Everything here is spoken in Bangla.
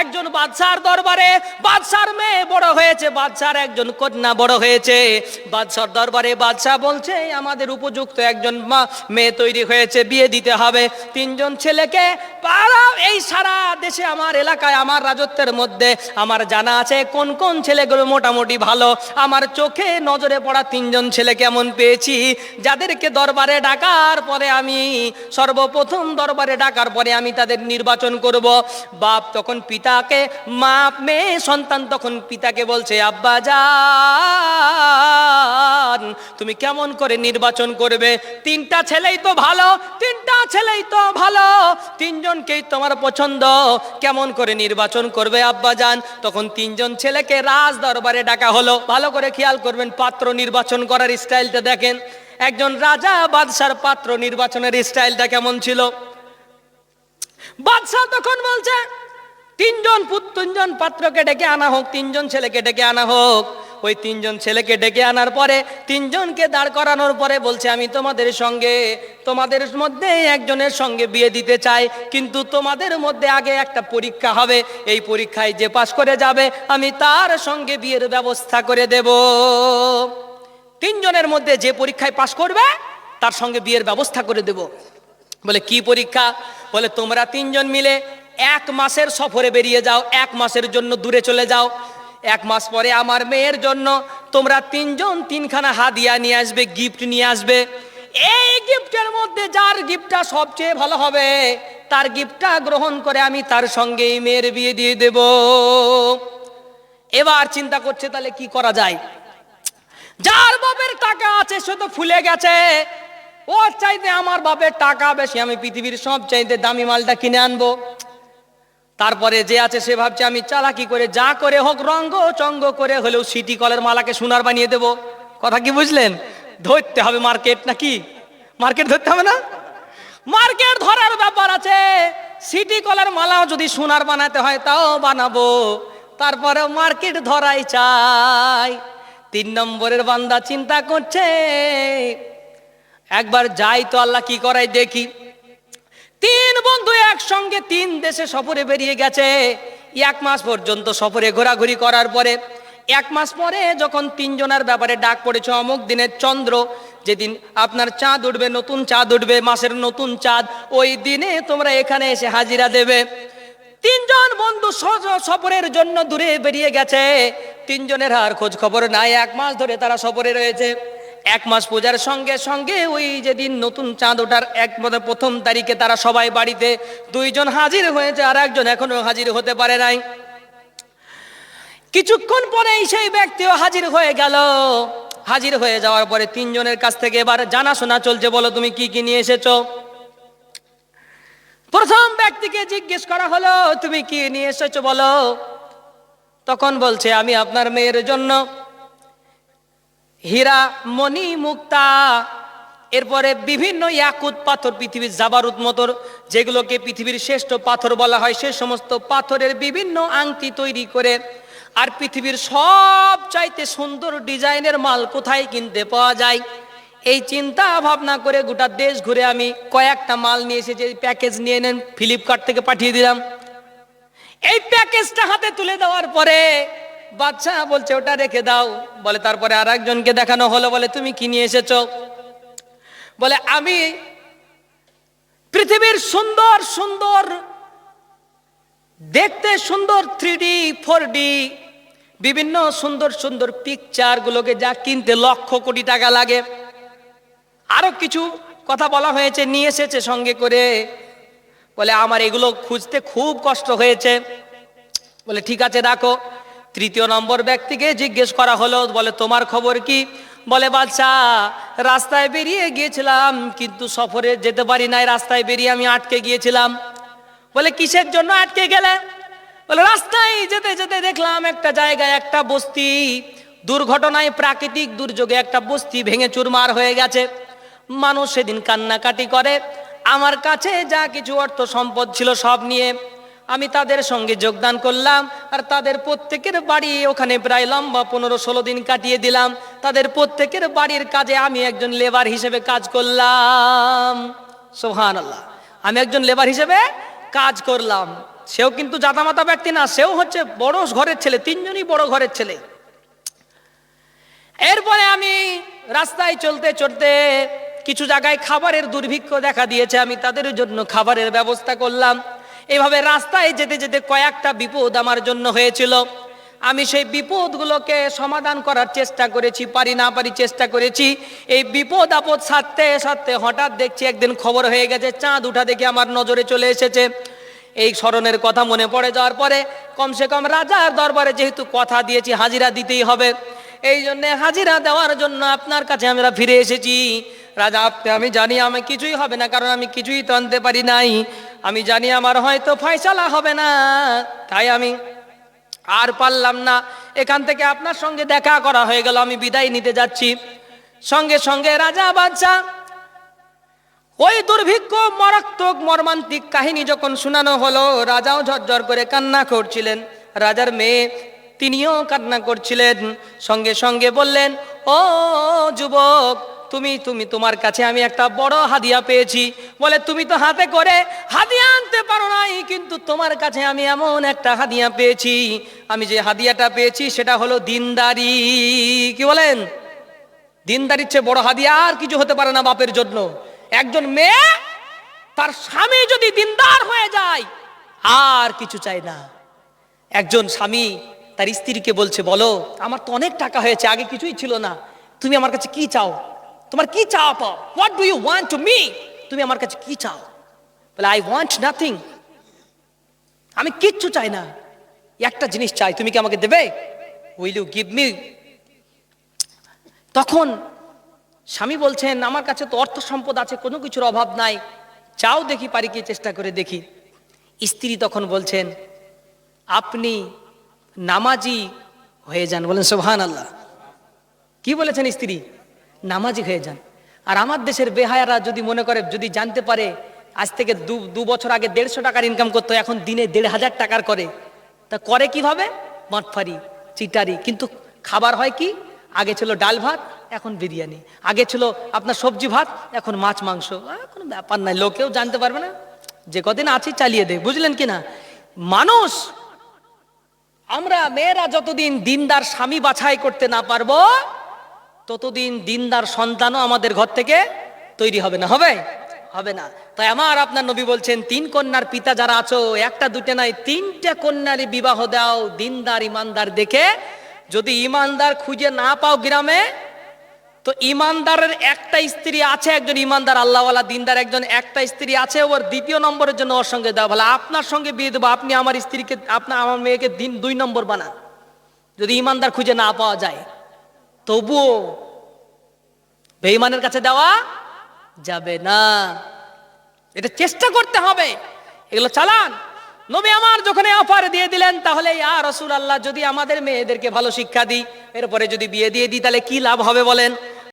একজন বাদশার দরবারে, বাদশার মেয়ে বড় হয়েছে, বাদশার একজন কন্যা বড় হয়েছে। বাদশার দরবারে বাদশাহ বলছে, আমাদের উপযুক্ত একজন মা, মেয়ে তৈরি হয়েছে, বিয়ে দিতে হবে। তিনজন ছেলেকে পাড়া এই সারা দেশে, আমার এলাকায়, আমার রাজত্বের মধ্যে। আমার জানা আছে কোন কোন ছেলেগুলো মোটামুটি ভালো। আমার চোখে নজরে পড়া তিনজন ছেলে কেমন পেয়েছি? যাদেরকে দরবারে ডাকার পরে আমি, সর্বপ্রথম দরবারে ডাকার পরে আমি তাদের নির্বাচন করব। বাপ তখন পিতাকে মা মেয়ে সন্তান তখন পিতাকে বলছে, আব্বা যান, তুমি কেমন করে নির্বাচন করবে? তিনটা ছেলেই তো ভালো, তিনটা ছেলেই তো ভালো, তিনজনকেই তোমার পছন্দ। কেমন করে নির্বাচন করবে, আব্বা যান? তখন তিনজন ছেলেকে রাজ দরবারে ডাকা হলো। ভালো করে খেয়াল করবেন, পাত্র নির্বাচন করার স্টাইলটা দেখেন। একজন রাজা বাদশার পাত্র নির্বাচনের স্টাইলটা কেমন ছিল? বাদশাহ তখন বলছে তিনজন তিনজন পাত্রকে ডেকে আনা হোক, তিনজন ছেলেকে ডেকে আনা হোক। ওই তিনজন ছেলেকে ডেকে আনার পরে তিনজনকে দাঁড় করানোর পরে বলছে, আমি তোমাদের সঙ্গে, তোমাদের মধ্যে একজনের সঙ্গে বিয়ে দিতে চাই, কিন্তু তোমাদের মধ্যে আগে একটা পরীক্ষা হবে। এই পরীক্ষায় যে পাশ করে যাবে, আমি তার সঙ্গে বিয়ের ব্যবস্থা করে দেব। তিনজনের মধ্যে যে পরীক্ষায় পাশ করবে, তার সঙ্গে বিয়ের ব্যবস্থা করে দেব। বলে, কি পরীক্ষা? বলে, তোমরা তিনজন মিলে এক মাসের সফরে বেরিয়ে যাও, এক মাসের জন্য দূরে চলে যাও। এক মাস পরে আমার মেয়ের জন্য তোমরা তিনজন তিনখানা হাদিয়া নিয়ে আসবে গিফট নিয়ে আসবে। এই গিফটের মধ্যে যার গিফটটা সবচেয়ে ভালো হবে, তার গিফটটা গ্রহণ করে আমি তার সঙ্গে এই মেয়ের বিয়ে দিয়ে দেব। এবার চিন্তা করছে, তাহলে কি করা যায়? যার বাপের টাকা আছে, সে তো ফুলে গেছে। ওর চাইতে আমার বাপের টাকা বেশি, আমি পৃথিবীর সব চাইতে দামি মালটা কিনে আনব। তারপরে যে আছে সে ভাবছে, আমি চালাকি করে যা করে হোক, রঙ্গ চঙ্গ করে হলেও সিটি কলের মালাকে সোনার বানিয়ে দেব। কথা কি বুঝলেন? ধরতে হবে মার্কেট নাকি? মার্কেট ধরতে হবে না? মার্কেট ধরার ব্যাপার আছে। সিটি কলের মালাও যদি সোনার বানাতে হয়, তাও বানাবো। তারপরে মার্কেট ধরাই চাই। তিন নম্বরের বান্দা চিন্তা করছে। একবার যাই তো আল্লাহ কি করাই দেখি। তিন বন্ধু একসঙ্গে তিন দেশে সফরে বেরিয়ে গেছে। এক মাস পর্যন্ত সফরে ঘোরাঘুরি করার পরে, এক মাস পরে যখন তিনজনের ব্যাপারে ডাক পড়েছে, অমুক দিনের চন্দ্র, যেদিন আপনার চাঁদ উঠবে, নতুন চাঁদ উঠবে, মাসের নতুন চাঁদ, ওই দিনে তোমরা এখানে এসে হাজিরা দেবে। তিনজন বন্ধু সফরের জন্য দূরে বেরিয়ে গেছে। তিনজনের আর খোঁজ খবর নাই। এক মাস ধরে তারা সফরে রয়েছে। এক মাস পূজার সঙ্গে সঙ্গে ওই যেদিন নতুন চাঁদ ওঠার এক প্রথম তারিখে তারা সবাই বাড়িতে দুইজন হাজির হয়েছে আর একজন এখনও হাজির হতে পারে নাই। কিছুক্ষণ পরেই সেই ব্যক্তিও হাজির হয়ে গেল। হাজির হয়ে যাওয়ার পরে তিনজনের কাছ থেকে এবার জানাশোনা চলছে, বলো তুমি কি কি নিয়ে এসেছ? প্রথম ব্যক্তিকে জিজ্ঞেস করা হলো, তুমি কি নিয়ে এসেছ বলো? তখন বলছে, আমি আপনার মেয়ের জন্য হীরা মণি মুক্তা এরপরে বিভিন্ন ইয়াকুত পাথর, পৃথিবীর জাবারুত মতর যেগুলোকে পৃথিবীর শ্রেষ্ঠ পাথর বলা হয়, সে সমস্ত পাথরের বিভিন্ন আংটি তৈরি করে, আর পৃথিবীর সব চাইতে সুন্দর ডিজাইনের মাল কোথায় কিনতে পাওয়া যায়? এই চিন্তা ভাবনা করে গোটা দেশ ঘুরে আমি কয়েকটা মাল নিয়ে এসেছি প্যাকেজ নিয়ে নেন, ফ্লিপকার্ট থেকে পাঠিয়ে দিলাম। এই প্যাকেজটা হাতে তুলে দেওয়ার পরে বাচ্চা বলছে, ওটা রেখে দাও। বলে, তারপরে আর একজনকে দেখানো হলো। বলে, তুমি কি নিয়ে এসেছ? বলে, আমি পৃথিবীর সুন্দর সুন্দর, দেখতে সুন্দর থ্রি ডি ফোর ডি বিভিন্ন সুন্দর সুন্দর পিকচারগুলোকে যা কিনতে লক্ষ কোটি টাকা লাগে। আরও কিছু কথা বলা হয়েছে, নিয়ে এসেছে সঙ্গে করে। বলে, আমার এগুলো খুঁজতে খুব কষ্ট হয়েছে। বলে, ঠিক আছে, রাখো। তৃতীয় নম্বর ব্যক্তিকে জিজ্ঞেস করা হলো, বলে, তোমার খবর কি? বলে বাচ্চা রাস্তায় বেরিয়ে গিয়েছিলাম, কিন্তু সফরে যেতে পারি নাই, রাস্তায় বেরিয়ে আমি আটকে গিয়েছিলাম। বলে, কিসের জন্য আটকে গেলে? বলে, রাস্তায় যেতে যেতে দেখলাম একটা জায়গায় একটা বস্তি, দুর্ঘটনায় প্রাকৃতিক দুর্যোগে একটা বস্তি ভেঙে চুরমার হয়ে গেছে। মানুষ সেদিন কান্নাকাটি করে, আমার কাছে যা কিছু অর্থ সম্পদ ছিল সব নিয়ে আমি তাদের সঙ্গে যোগদান করলাম, আর তাদের প্রত্যেকের বাড়ি ওখানে প্রায় লম্বা পনেরো ষোলো দিন কাটিয়ে দিলাম। তাদের প্রত্যেকের বাড়ির কাজে আমি একজন লেবার হিসেবে কাজ করলাম। সোহান আল্লাহ আমি একজন লেবার হিসেবে কাজ করলাম। সেও কিন্তু জাতামাতা ব্যক্তি না, সেও হচ্ছে বড় ঘরের ছেলে, তিনজনই বড় ঘরের ছেলে। এরপরে আমি রাস্তায় চলতে চলতে কিছু জায়গায় খাবারের দুর্ভিক্ষ দেখা দিয়েছে, আমি তাদের জন্য খাবারের ব্যবস্থা করলাম। এভাবে রাস্তায় যেতে যেতে কয়েকটা বিপদ আমার জন্য হয়েছিল। আমি সেই বিপদগুলোকে সমাধান করার চেষ্টা করেছি, পারি না পারি চেষ্টা করেছি। এই বিপদ আপদ সারতে সারতে হঠাৎ দেখছি একদিন খবর হয়ে গেছে, চাঁদ উঠা দেখে আমার নজরে চলে এসেছে। এই স্মরণের কথা মনে পড়ে যাওয়ার পরে কমসে কম রাজার দরবারে যেহেতু কথা দিয়েছি, হাজিরা দিতেই হবে। এই জন্যে হাজিরা দেওয়ার জন্য আপনার কাছে আমরা ফিরে এসেছি। রাজা, আপনি, আমি জানি আমি কিছুই হবে না, কারণ আমি কিছুই তো আনতে পারি নাই। আমি জানি আমার হয়তো ফয়সালা হবে না, তাই আমি আর পারলাম না। এখান থেকে আপনার সঙ্গে দেখা করা হয়ে গেল, আমি বিদায় নিতে যাচ্ছি। সঙ্গে সঙ্গে রাজা বাদশাহ, ওই দুর্ভিক্ষ মারাত্মক মর্মান্তিক কাহিনী যখন শোনানো হলো, রাজাও ঝরঝর করে কান্না করছিলেন। রাজার মেয়ে, তিনিও কান্না করছিলেন। সঙ্গে সঙ্গে বললেন, ও যুবক তুমি তুমি, তোমার কাছে আমি একটা বড় হাদিয়া পেয়েছি। বলে, তুমি তো হাতে করে হাদিয়া আনতে পারো নাই, কিন্তু তোমার কাছে আমি এমন একটা হাদিয়া পেয়েছি। আমি যে হাদিয়াটা পেয়েছি, সেটা হলো দিনদারি। কি বলেন? দিনদারির চেয়ে বড় হাদিয়া আর কিছু হতে পারে না বাপের জন্য। একজন মেয়ে, তার স্বামী যদি দিনদার হয়ে যায়, আর কিছু চাই না। একজন স্বামী, তার স্ত্রীকে বলছে, বলো, আমার তো অনেক টাকা হয়েছে, আগে কিছুই ছিল না। তুমি আমার কাছে কি চাও? তোমার কি চাও পাও? What do you want to me তুমি আমার কাছে কি চাও? বলে আই ওয়ান্ট নাথিং আমি কিচ্ছু চাই না। একটা জিনিস চাই, তুমি কি আমাকে দেবে? উইল ইউ গিভ মি তখন স্বামী বলছেন, আমার কাছে তো অর্থ সম্পদ আছে, কোনো কিছুর অভাব নাই। চাও দেখি, পারি কি, চেষ্টা করে দেখি। স্ত্রী তখন বলছেন, আপনি নামাজি হয়ে যান। বলেন সোহান আল্লাহ কি বলেছেন স্ত্রী? নামাজি হয়ে যান। আর আমার দেশের বেহায়ারা যদি মনে করে, যদি জানতে পারে, আজ থেকে দু দু বছর আগে দেড়শো টাকার ইনকাম করতো, এখন দিনে দেড় হাজার টাকার করে, তা করে কীভাবে? মাঠফারি, চিটারি। কিন্তু খাবার হয় কি? আগে ছিল ডাল ভাত, এখন বিরিয়ানি। আগে ছিল আপনার সবজি ভাত, এখন মাছ, মাংস। কোনো ব্যাপার নাই, লোকেও জানতে পারবে না। যে কদিন আছি চালিয়ে দে, বুঝলেন কি না? মানুষ, আমরা মেয়েরা যতদিন দিনদার স্বামী বাছাই করতে না পারব ততদিন দিনদার সন্তানও আমাদের ঘর থেকে তৈরি হবে না, হবে? হবে না। তাই আমার আপনার নবী বলছেন, তিন কন্যার পিতা যারা আছো, একটা দুটো নাই, তিনটা কন্যারই বিবাহ দাও, দিনদার ইমানদার দেখে। যদি ইমানদার খুঁজে না পাও গ্রামে, তো ইমানদারের একটা স্ত্রী আছে একজন ইমানদার, আল্লাহওয়ালা দিনদার একজন, একটা স্ত্রী আছে, ওর দ্বিতীয় নম্বরের জন্য ওর সঙ্গে দেওয়া ভালো। আপনার সঙ্গে বিয়ে দেবো, আপনি আমার স্ত্রীকে আপনার আমার মেয়েকে দিন দুই নম্বর বানান। যদি ইমানদার খুঁজে না পাওয়া যায়। তবুও বেঈমানের কাছে দেওয়া যাবে না। এটা চেষ্টা করতে হবে। এগুলো চালান। নবী আমার যখন অফার দিয়ে দিলেন, তাহলে ইয়া রসুল আল্লাহ যদি আমাদের মেয়েদেরকে ভালো শিক্ষা দিই, এরপরে যদি বিয়ে দিয়ে দিই, তাহলে কি লাভ হবে বলেন?